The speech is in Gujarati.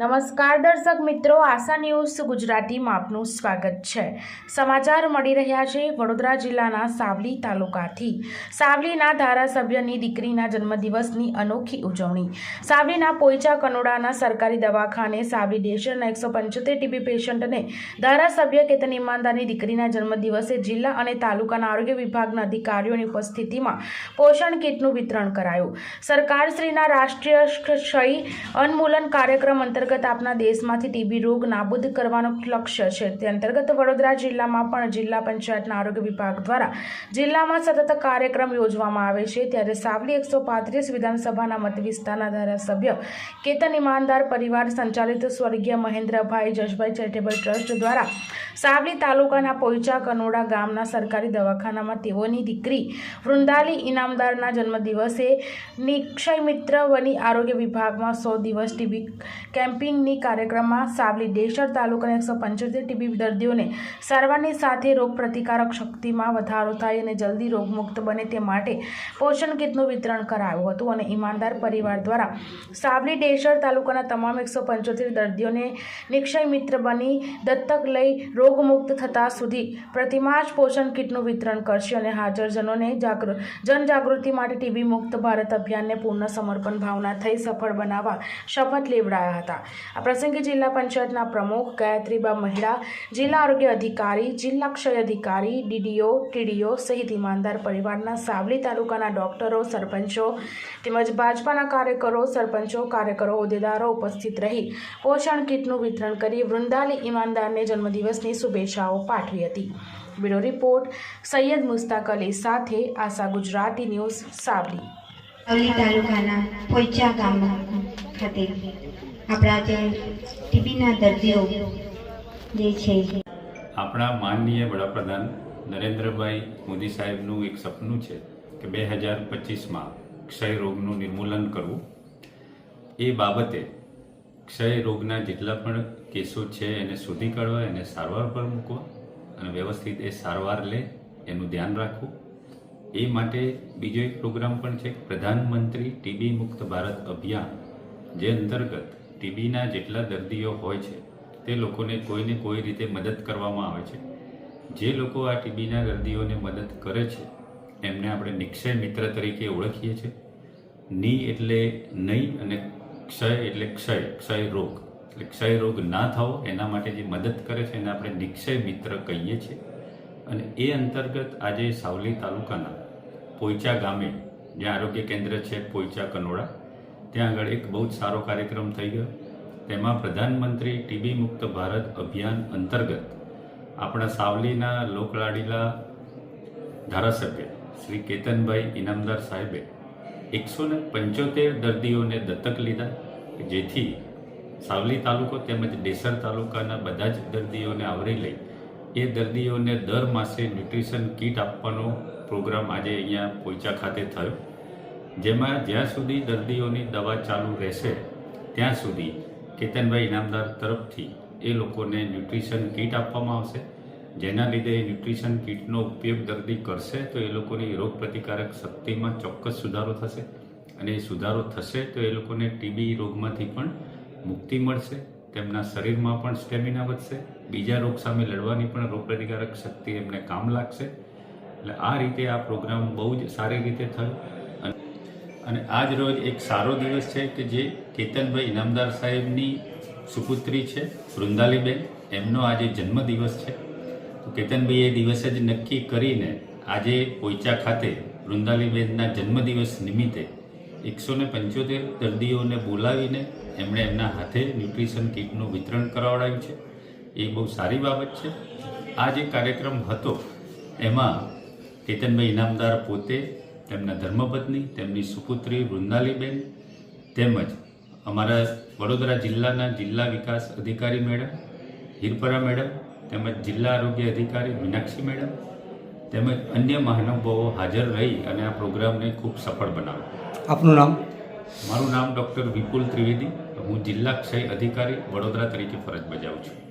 નમસ્કાર દર્શક મિત્રો, આશા ન્યૂઝ ગુજરાતીમાં આપનું સ્વાગત છે. સમાચાર મળી રહ્યા છે વડોદરા જિલ્લાના સાવલી તાલુકાથી. સાવલીના ધારાસભ્યની દીકરીના જન્મદિવસની અનોખી ઉજવણી. સાવલીના પોઈચા કનોડાના સરકારી દવાખાને સાવલી દેશરના એકસો પંચોતેર ટીબી પેશન્ટને ધારાસભ્ય કેતન ઈમાનદારની દીકરીના જન્મદિવસે જિલ્લા અને તાલુકાના આરોગ્ય વિભાગના અધિકારીઓની ઉપસ્થિતિમાં પોષણ કીટનું વિતરણ કરાયું. સરકારશ્રીના રાષ્ટ્રીય ક્ષય અન્મૂલન કાર્યક્રમ અંતર્ગત આપના દેશમાંથી ટીબી રોગ નાબૂદ કરવાનો લક્ષ્ય છે. તે અંતર્ગત વડોદરા જિલ્લામાં પણ જિલ્લા પંચાયતના આરોગ્ય વિભાગ દ્વારા જિલ્લામાં સતત કાર્યક્રમ યોજવામાં આવે છે. ત્યારે સાવલી એકસો પાંત્રીસ વિધાનસભાના મત વિસ્તારના ધારાસભ્ય કેતન ઈમાનદાર પરિવાર સંચાલિત સ્વર્ગીય મહેન્દ્રભાઈ જશભાઈ ચેરિટેબલ ટ્રસ્ટ દ્વારા સાવલી તાલુકાના પોઈચા કનોડા ગામના સરકારી દવાખાનામાં તેઓની દીકરી વૃંદાલી ઇનામદારના જન્મદિવસે નિક્ષય મિત્ર વની આરોગ્ય વિભાગમાં સો દિવસ ટીબી કેમ્પિંગની કાર્યક્રમમાં સાવલી દેશર તાલુકાના એકસો પંચોતેર ટીબી દર્દીઓને સારવારની સાથે રોગ પ્રતિકારક શક્તિમાં વધારો થાય અને જલ્દી રોગમુક્ત બને તે માટે પોષણ કીટનું વિતરણ કરાયું હતું અને ઈમાનદાર પરિવાર દ્વારા સાવલી દેશર તાલુકાના તમામ એકસો પંચોતેર દર્દીઓને નિક્ષય મિત્ર બની દત્તક લઈ રોગમુક્ત થતાં સુધી પ્રતિમાસ પોષણ કીટનું વિતરણ કરશે અને હાજરજનોને જાગૃ, જનજાગૃતિ માટે ટીબી મુક્ત ભારત અભિયાનને પૂર્ણ સમર્પણ ભાવના થઈ સફળ બનાવવા શપથ લેવડાયા હતા. આ પ્રસંગે જિલ્લા પંચાયતના પ્રમુખ ગાયત્રીબા મહેડા જિલ્લા આરોગ્ય અધિકારી, જિલ્લા ક્ષય અધિકારી, ડીડીઓ, ટીડીઓ સહિત ઈમાનદાર પરિવારના સાવલી તાલુકાના ડોક્ટરો, સરપંચો તેમજ ભાજપાના કાર્યકરો, સરપંચો, કાર્યકરો, હોદ્દેદારો ઉપસ્થિત રહી પોષણ કીટનું વિતરણ કરી વૃંદાલી ઈમાનદારને જન્મદિવસની શુભેચ્છાઓ પાઠવી હતી. બ્યુરો રિપોર્ટ, સૈયદ મુસ્તાક અલી સાથે આશા ગુજરાતી ન્યૂઝ સાવલી. સાવલી તાલુકાના પોઈચા ગામ ખાતે. આપણા જે ટીબીના દર્દીઓ જે છે. આપણા માનનીય વડાપ્રધાન નરેન્દ્રભાઈ મોદી સાહેબનું એક સપનું છે કે બે હજાર પચીસમાં ક્ષય રોગનું નિર્મૂલન કરવું. એ બાબતે ક્ષય રોગના જેટલા પણ કેસો છે એને શોધી કાઢવા, એને સારવાર પર મૂકવા અને વ્યવસ્થિત એ સારવાર લે એનું ધ્યાન રાખવું. એ માટે બીજો એક પ્રોગ્રામ પણ છે પ્રધાનમંત્રી ટીબી મુક્ત ભારત અભિયાન, જે અંતર્ગત ટીબીના જેટલા દર્દીઓ હોય છે, તે લોકોને કોઈને કોઈ રીતે મદદ કરવામાં આવે છે. જે લોકો આ ટીબીના દર્દીઓને મદદ કરે છે, એમને આપણે નિક્ષય મિત્ર તરીકે ઓળખીએ છીએ ની એટલે નહીં અને ક્ષય એટલે ક્ષય ક્ષય રોગ. એટલે ક્ષય રોગ ના થવો એના માટે જે મદદ કરે છે એને આપણે નિક્ષય મિત્ર કહીએ છીએ. અને એ અંતર્ગત આજે સાવલી તાલુકાના પોઈચા ગામે, જ્યાં આરોગ્ય કેન્દ્ર છે, પોઈચા કનોડા ત્યાં આગળ એક બહુ જ સારો કાર્યક્રમ થઈ ગયો. તેમાં પ્રધાનમંત્રી ટીબી મુક્ત ભારત અભિયાન અંતર્ગત આપણા સાવલીના લોકલાડીલા ધારાસભ્ય શ્રી કેતનભાઈ ઇનામદાર સાહેબે એકસો ને પંચોતેર દર્દીઓને દત્તક લીધા જેથી સાવલી તાલુકો તેમજ ડેસર તાલુકાના બધા જ દર્દીઓને આવરી લઈ એ દર્દીઓને દર માસે ન્યુટ્રિશન કીટ આપવાનો પ્રોગ્રામ આજે અહીંયા પોઈચા ખાતે થયો. જેમાં જ્યાં સુધી દર્દીઓની દવા ચાલુ રહેશે, ત્યાં સુધી કેતનભાઈ ઇનામદાર તરફથી એ લોકોને ન્યુટ્રિશન કીટ આપવામાં આવશે. જેના લીધે એ ન્યુટ્રિશન કીટનો ઉપયોગ દર્દી કરશે તો એ લોકોની રોગ પ્રતિકારક શક્તિમાં ચોક્કસ સુધારો થશે અને એ સુધારો થશે તો એ લોકોને ટીબી રોગમાંથી પણ મુક્તિ મળશે, તેમના શરીરમાં પણ સ્ટેમિના વધશે, બીજા રોગ સામે લડવાની પણ રોગ પ્રતિકારક શક્તિ એમને કામ લાગશે. એટલે આ રીતે આ પ્રોગ્રામ બહુ જ સારી રીતે થયો. અને આજ રોજ એક સારો દિવસ છે કે જે કેતનભાઈ ઇનામદાર સાહેબની સુપુત્રી છે, વૃંદાલીબેન. એમનો આજે જન્મદિવસ છે. તો કેતનભાઈ એ દિવસે જ નક્કી કરીને આજે પોઈચા ખાતે વૃંદાલીબેનના જન્મદિવસ નિમિત્તે એકસો ને પંચોતેર દર્દીઓને બોલાવીને એમણે એમના હાથે ન્યુટ્રિશન કીટનું વિતરણ કરાવડાવ્યું છે. એ બહુ સારી બાબત છે. આ જે કાર્યક્રમ હતો, એમાં કેતનભાઈ ઇનામદાર પોતે તેમના ધર્મપત્ની તેમની સુપુત્રી વૃંદાલીબેન તેમજ અમારા વડોદરા જિલ્લાના જિલ્લા વિકાસ અધિકારી મેડમ હિરપરા મેડમ તેમજ જિલ્લા આરોગ્ય અધિકારી મીનાક્ષી મેડમ તેમજ અન્ય મહાનુભાવો હાજર રહી અને આ પ્રોગ્રામને ખૂબ સફળ બનાવ્યો. આપનું નામ? મારું નામ ડૉક્ટર વિપુલ ત્રિવેદી. હું જિલ્લા ક્ષય અધિકારી વડોદરા તરીકે ફરજ બજાવું છું.